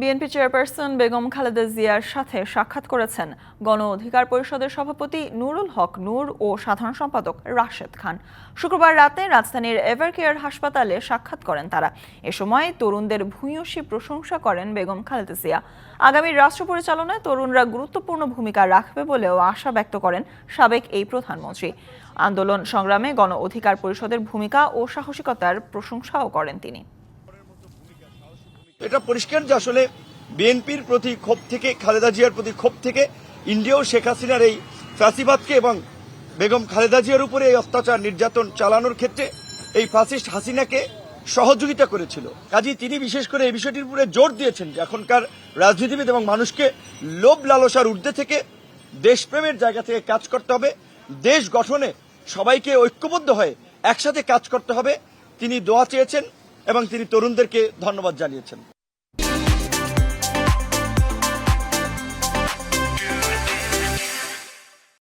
BNP chairperson Begum Khaleda জিয়ার সাথে সাক্ষাৎ করেছেন গণ অধিকার পরিষদের সভাপতি নুরুল হক নূর ও সাধারণ সম্পাদক রাশেদ খান। শুক্রবার রাতে রাজধানীর এভারকেয়ার হাসপাতালে সাক্ষাৎ করেন তারা। এ সময় তরুণদের ভূয়সী প্রশংসা করেন বেগম খালেদা জিয়া। আগামী রাষ্ট্র পরিচালনায় তরুণরা গুরুত্বপূর্ণ ভূমিকা রাখবে বলেও আশা ব্যক্ত করেন সাবেক এই প্রধানমন্ত্রী। আন্দোলন সংগ্রামে গণ অধিকার পরিষদের ভূমিকা ও সাহসিকতার প্রশংসাও করেন তিনি। এটা পরিষ্কার যে আসলে বিএনপির প্রতি ক্ষোভ থেকে, খালেদা জিয়ার প্রতি ক্ষোভ থেকে ইন্ডিয়াও শেখ হাসিনার এই ফ্যাসিবাদকে এবং বেগম খালেদা জিয়ার উপরে এই অত্যাচার নির্যাতন চালানোর ক্ষেত্রে এই ফাসিস্ট হাসিনাকে সহযোগিতা করেছিল। কাজেই তিনি বিশেষ করে এই বিষয়টির উপরে জোর দিয়েছেন যে এখনকার রাজনীতিবিদ এবং মানুষকে লোভ লালসার ঊর্ধ্বে থেকে দেশপ্রেমের জায়গা থেকে কাজ করতে হবে। দেশ গঠনে সবাইকে ঐক্যবদ্ধ হয়ে একসাথে কাজ করতে হবে। তিনি দোয়া চেয়েছেন এবং তিনি তরুণদেরকে ধন্যবাদ জানিয়েছেন।